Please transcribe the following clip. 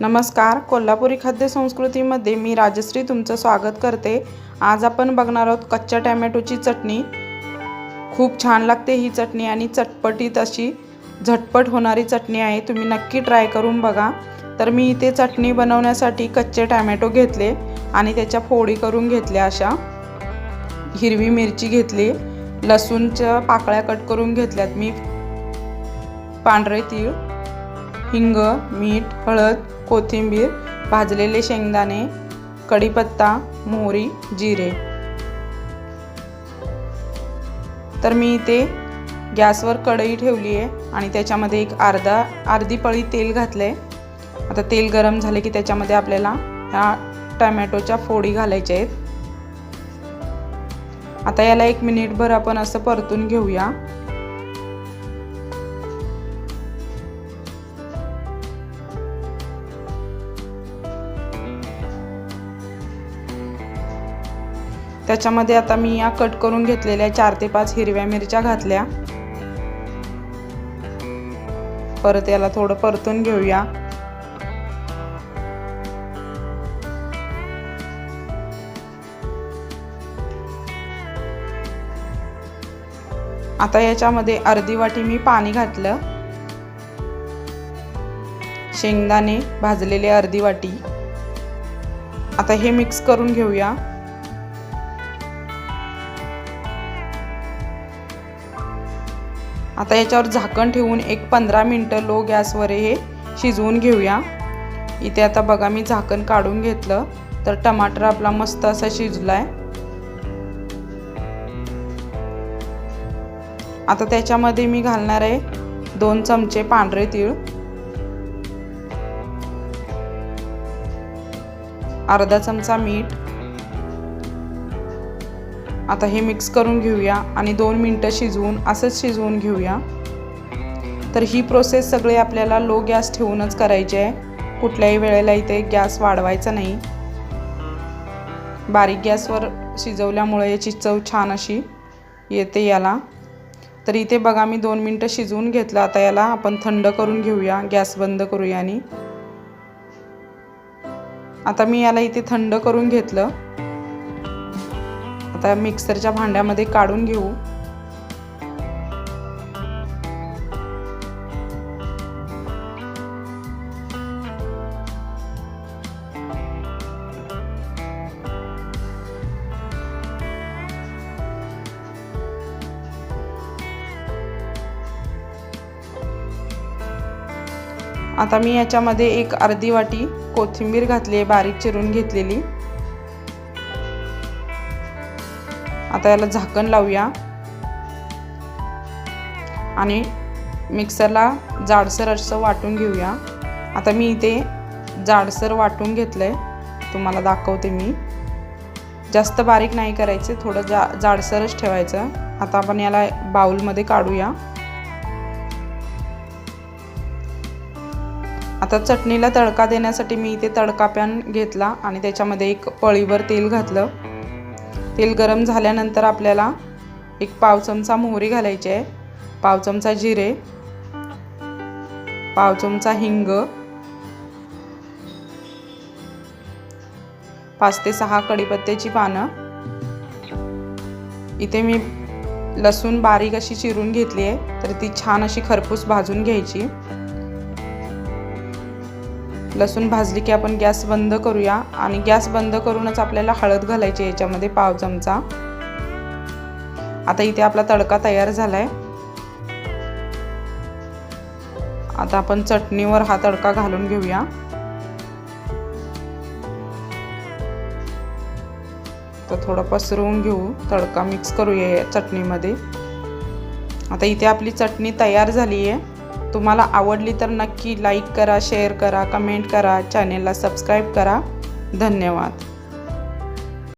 नमस्कार. कोल्हापुरी खाद्य संस्कृतीमध्ये मी राजश्री तुमचं स्वागत करते. आज आपण बघणार आहोत कच्च्या टॅमॅटोची चटणी. खूप छान लागते ही चटणी आणि चटपटीत अशी झटपट होणारी चटणी आहे. तुम्ही नक्की ट्राय करून बघा. तर मी इथे चटणी बनवण्यासाठी कच्चे टॅमॅटो घेतले आणि त्याच्या फोडी करून घेतल्या अशा. हिरवी मिरची घेतली. लसूणच्या पाकळ्या कट करून घेतल्यात मी. पांढरे तीळ हिंग मीठ हळद कोथिंबीर भाजलेले शेंगदाणे कढीपत्ता मोहरी जिरे. तर मी इथे गॅसवर कढई ठेवली आहे आणि त्याच्यामध्ये एक अर्धा अर्धी पळी तेल घातलं आहे आता तेल गरम झाले की त्याच्यामध्ये आपल्याला ह्या टमॅटोच्या फोडी घालायच्या आहेत. आता याला एक मिनिटभर आपण असं परतून घेऊया. त्याच्यामध्ये आता मी या कट करून घेतलेल्या चार ते पाच हिरव्या मिरच्या घातल्या. परत याला थोडं परतून घेऊया. आता याच्यामध्ये अर्धी वाटी मी पाणी घातलं. शेंगदाणे भाजलेले अर्धी वाटी. आता हे मिक्स करून घेऊया. आता याच्यावर झाकण ठेवून एक पंधरा मिनटं लो गॅसवर हे शिजवून घेऊया. इथे आता बघा मी झाकण काढून घेतलं तर टमाटर आपला मस्त असा शिजलाय. आता त्याच्यामध्ये मी घालणार आहे दोन चमचे पांढरे तीळ. अर्धा चमचा मीठ. आता हे मिक्स करून घेऊया आणि दोन मिनटं शिजवून असंच शिजवून घेऊया. तर ही प्रोसेस सगळे आपल्याला लो गॅस ठेवूनच करायची आहे. कुठल्याही वेळेला इथे गॅस वाढवायचा नाही. बारीक गॅसवर शिजवल्यामुळे याची चव छान अशी येते याला. तर इथे बघा मी दोन मिनटं शिजवून घेतलं. आता याला आपण थंड करून घेऊया. गॅस बंद करूया आणि. आता मी याला इथे थंड करून घेतलं. आता मिक्सरच्या भांड्यामध्ये काढून घेऊ. आता मी याच्यामध्ये एक अर्धी वाटी कोथिंबीर घातली आहे बारीक चिरून घेतलेली. आता याला झाकण लावूया. आणि मिक्सरला जाडसर असं वाटून घेऊया. आता मी इथे जाडसर वाटून घेतलं आहे तुम्हाला दाखवते मी. जास्त बारीक नाही करायचे थोडं जा जाडसरच ठेवायचं. आता आपण याला बाऊलमध्ये काढूया. आता चटणीला तडका देण्यासाठी मी इथे तडका पॅन घेतला आणि त्याच्यामध्ये एक पळीवर तेल घातलं. तेल गरम झाल्यानंतर आपल्याला एक पाव चमचा मोहरी घालायची आहे. पाव चमचा जिरे पाव चमचा हिंग पाच ते सहा कडीपत्त्याची पानं. इथे मी लसूण बारीक अशी चिरून घेतली आहे तर ती छान अशी खरपूस भाजून घ्यायची. लसूण भाजली की आपण गॅस बंद करूया आणि गॅस बंद करूनच आपल्याला हळद घालायची याच्यामध्ये पाव चमचा. आता इथे आपला तडका तयार झालाय. आता आपण चटणीवर हा तडका घालून घेऊया. तर थोडं पसरवून घेऊ तडका मिक्स करूया या चटणीमध्ये. आता इथे आपली चटणी तयार झाली आहे तुम्हाला आवडली तर नक्की लाईक करा शेअर करा कमेंट करा चॅनेलला सबस्क्राईब करा. धन्यवाद.